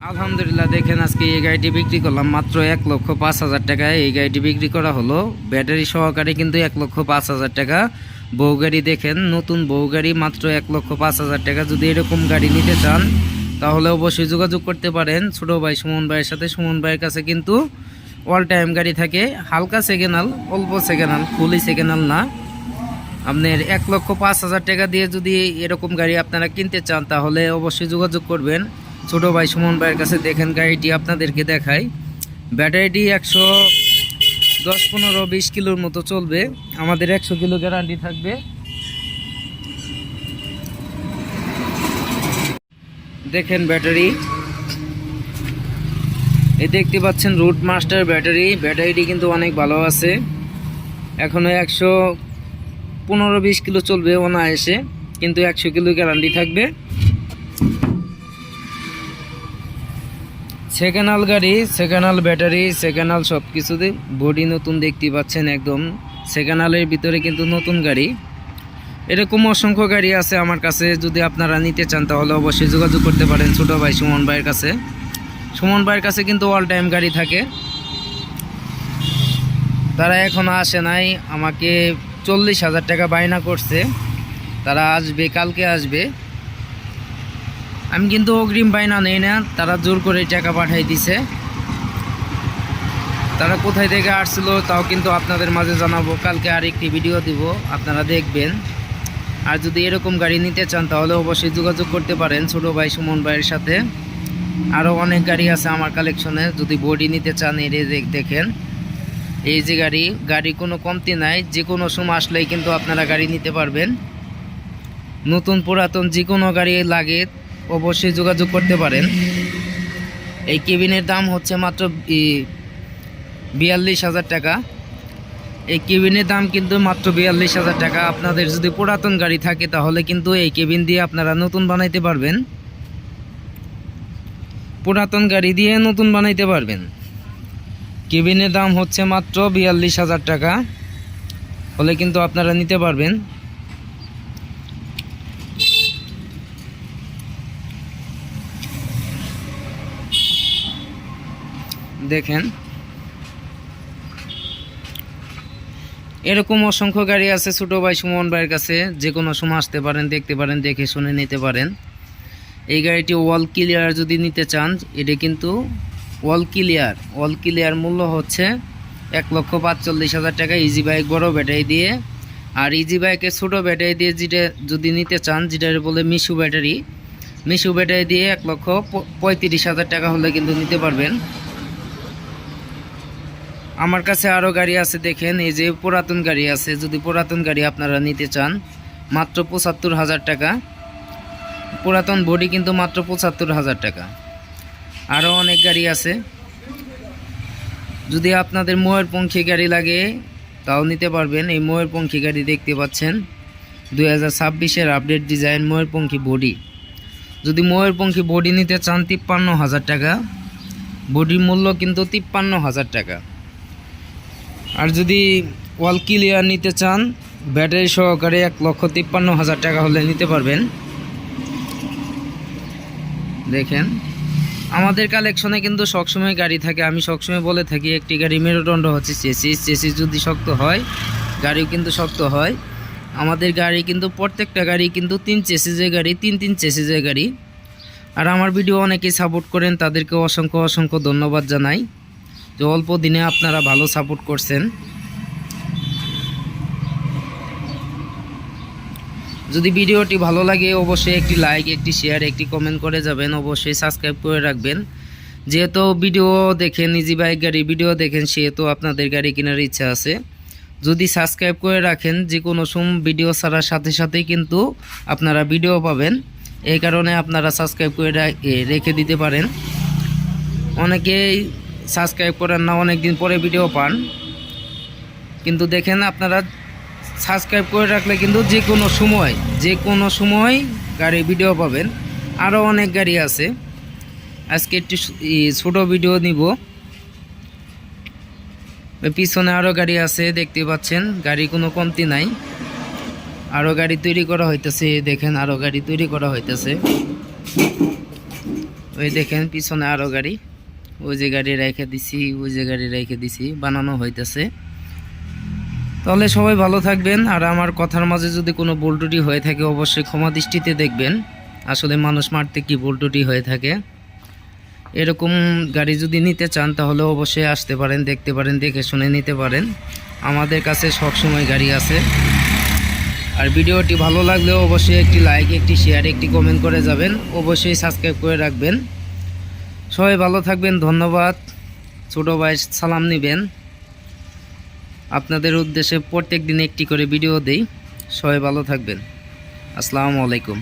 আলহামদুলিল্লাহ, দেখেন আজকে এই গাড়িটি বিক্রি করলাম মাত্র এক লক্ষ পাঁচ হাজার টাকায় এই গাড়িটি বিক্রি করা হলো ব্যাটারি সহকারে কিন্তু এক লক্ষ পাঁচ হাজার টাকা। বউ গাড়ি দেখেন, নতুন বউ গাড়ি মাত্র এক লক্ষ পাঁচ হাজার টাকা। যদি এরকম গাড়ি নিতে চান, তাহলে অবশ্যই যোগাযোগ করতে পারেন। ছোটো ভাই সুমন ভাইয়ের সাথে। সুমন ভাইয়ের কাছে কিন্তু অল টাইম গাড়ি থাকে। হালকা সেকেন্ডাল অল্প সেকেন্ডাল ফুলি সেকেন্ডাল না। আপনার এক লক্ষ পাঁচ হাজার টাকা দিয়ে যদি এরকম গাড়ি আপনারা কিনতে চান, তাহলে অবশ্যই যোগাযোগ করবেন। ছোট ভাই সুমন ভাইয়ের কাছে দেখেন গাড়িটি, আপনাদেরকে দেখাই। ব্যাটারিটি একশো দশ, পনেরো, বিশ কিলোর মতো চলবে। আমাদের একশো কিলো গ্যারান্টি থাকবে। দেখেন ব্যাটারি। এই দেখতে পাচ্ছেন রুট মাস্টার ব্যাটারি। ব্যাটারিটি কিন্তু অনেক ভালো আছে। এখনও একশো পনেরো, বিশ কিলো চলবে অনায়াসে, কিন্তু একশো কিলো গ্যারান্টি থাকবে। সেকেন্ডাল গাড়ি সেকেন্ডাল ব্যাটারি সেকেন্ডাল সব কিছুতে বডি নতুন দেখতে পাচ্ছেন একদম। সেকেন্ডালের ভিতরে কিন্তু নতুন গাড়ি। এরকম অসংখ্য গাড়ি আছে আমার কাছে, যদি আপনারা নিতে চান তাহলে অবশ্যই যোগাযোগ করতে পারেন ছোটো ভাই সুমন ভাইয়ের কাছে। সুমন ভাইয়ের কাছে কিন্তু অল টাইম গাড়ি থাকে। তারা এখনও আসে নাই, আমাকে চল্লিশ হাজার টাকা বায়না করছে। তারা আসবে, কালকে আসবে। আমি কিন্তু অগ্রিম বায়না নেই না, তারা জোর করে টাকা পাঠাই দিছে। তারা কোথায় থেকে আসছিল তাও কিন্তু আপনাদের মাঝে জানাব, কালকে আরেকটি ভিডিও দিব, আপনারা দেখবেন। আর যদি এরকম গাড়ি নিতে চান তাহলে অবশ্যই যোগাযোগ করতে পারেন ছোটো ভাই সুমন ভাইয়ের সাথে। আরও অনেক গাড়ি আছে আমার কালেকশনে যদি বডি নিতে চান এর দেখেন। এই যে গাড়ি গাড়ি কোনো কমতি নাই যে কোনো সময় আসলেই কিন্তু আপনারা গাড়ি নিতে পারবেন। নতুন পুরাতন যে কোনো গাড়ি লাগে অবশ্যই যোগাযোগ করতে পারেন। এই কেবিনের দাম হচ্ছে মাত্র বিয়াল্লিশ হাজার টাকা। এই কেবিনের দাম কিন্তু মাত্র বিয়াল্লিশ হাজার টাকা। আপনাদের যদি পুরাতন গাড়ি থাকে, তাহলে কিন্তু এই কেবিন দিয়ে আপনারা নতুন বানাইতে পারবেন। পুরাতন গাড়ি দিয়ে নতুন বানাইতে পারবেন। কেবিনের দাম হচ্ছে মাত্র বিয়াল্লিশ হাজার টাকা। হলে কিন্তু আপনারা নিতে পারবেন। দেখেন। এরকম অসংখ্য গাড়ি আছে ছোটো ভাই সুমন ভাইয়ের কাছে। যে কোনো সময় আসতে পারেন, দেখতে পারেন, দেখে শুনে নিতে পারেন। এই গাড়িটি ওয়াল ক্লিয়ার যদি নিতে চান, এটা কিন্তু ওয়াল ক্লিয়ার। ওয়াল ক্লিয়ার মূল্য হচ্ছে এক লক্ষ পাঁচচল্লিশ হাজার টাকা ইজি বাইক বড় ব্যাটারি দিয়ে। আর ইজি বাইকের ছোটো ব্যাটারি দিয়ে যেটা যদি নিতে চান, যেটা বলে মিশু ব্যাটারি মিশু ব্যাটারি দিয়ে এক লক্ষ পঁয়ত্রিশ হাজার টাকা হলে কিন্তু নিতে পারবেন। আমার কাছে আরও গাড়ি আছে দেখেন, এই যে পুরাতন গাড়ি আছে। যদি পুরাতন গাড়ি আপনারা নিতে চান, মাত্র পঁচাত্তর হাজার টাকা। পুরাতন বডি কিন্তু মাত্র পঁচাত্তর হাজার টাকা। আরও অনেক গাড়ি আছে। যদি আপনাদের ময়ূরপঙ্খী গাড়ি লাগে, তাও নিতে পারবেন। এই ময়ূরপঙ্খী গাড়ি দেখতে পাচ্ছেন। দুই হাজার ছাব্বিশের আপডেট ডিজাইন ময়ূরপঙ্খী বডি। যদি ময়ূরপঙ্খী বডি নিতে চান, তিপ্পান্ন হাজার টাকা। বডির মূল্য কিন্তু তিপ্পান্ন হাজার টাকা। আর যদি ওয়াল ক্লিয়ার নিতে চান, ব্যাটারি সহকারে এক লক্ষ তিপ্পান্ন হাজার টাকা হলে নিতে পারবেন। দেখেন, আমাদের কালেকশনে কিন্তু সবসময় গাড়ি থাকে। আমি সবসময় বলে থাকি, একটি গাড়ি মেরুদণ্ড হচ্ছে চেসিস। চেসিস যদি শক্ত হয়, গাড়িও কিন্তু শক্ত হয়। আমাদের গাড়ি কিন্তু, প্রত্যেকটা গাড়ি কিন্তু তিন চেসিসের গাড়ি, তিন তিন চেসিসের গাড়ি। আর আমার ভিডিও অনেকেই সাপোর্ট করেন, তাদেরকে অসংখ্য অসংখ্য ধন্যবাদ জানাই। যে অল্প দিনে আপনারা ভালো সাপোর্ট করছেন। যদি ভিডিওটি ভালো লাগে, অবশ্যই একটি লাইক একটি শেয়ার একটি কমেন্ট করে যাবেন। অবশ্যই সাবস্ক্রাইব করে রাখবেন। যেহেতু ভিডিও দেখেন ইজি বাইক গাড়ি ভিডিও দেখেন, সেহেতু আপনাদের গাড়ি কেনার ইচ্ছা আছে। যদি সাবস্ক্রাইব করে রাখেন যে কোনো সম ভিডিও ছাড়ার সাথে সাথেই কিন্তু আপনারা ভিডিও পাবেন। এই কারণে আপনারা সাবস্ক্রাইব করে রেখে দিতে পারেন। অনেকেই সাবস্ক্রাইব করেন না অনেক দিন পরে ভিডিও পান। কিন্তু দেখেন আপনারা, সাবস্ক্রাইব করে রাখলে কিন্তু যে কোনো সময়, যে কোনো সময় গাড়ি ভিডিও পাবেন। আরও অনেক গাড়ি আছে। আজকে একটু ছোট ভিডিও নিব। পিছনে আরও গাড়ি আছে, দেখতে পাচ্ছেন। গাড়ি কোনো কমতি নাই। আরও গাড়ি তৈরি করা হইতেছে দেখেন আরও গাড়ি তৈরি করা হইতেছে। ওই দেখেন পিছনে আরও গাড়ি। ওই যে গাড়ি রেখে দিছি, ওই যে গাড়ি রেখে দিছি, বানানো হইতেছে। তাহলে সবাই ভালো থাকবেন, আর আমার কথার মাঝে যদি কোনো বোল্টুটি হয়ে থাকে, অবশ্যই ক্ষমা দৃষ্টিতে দেখবেন। আসলে মানুষ মারতে কি বোল্টুটি হয়ে থাকে। এরকম গাড়ি যদি নিতে চান, তাহলে অবশ্যই আসতে পারেন, দেখতে পারেন, দেখে শুনে নিতে পারেন। আমাদের কাছে সবসময় গাড়ি আছে। আর ভিডিওটি ভালো লাগলেও অবশ্যই একটি লাইক একটি শেয়ার একটি কমেন্ট করে যাবেন। অবশ্যই সাবস্ক্রাইব করে রাখবেন। সবাই ভালো থাকবেন, ধন্যবাদ। ছোট ভাই, সালাম নেবেন। আপনাদের উদ্দেশ্যে প্রত্যেক দিন একটি করে ভিডিও দেই। সবাই ভালো থাকবেন। আসসালামু আলাইকুম।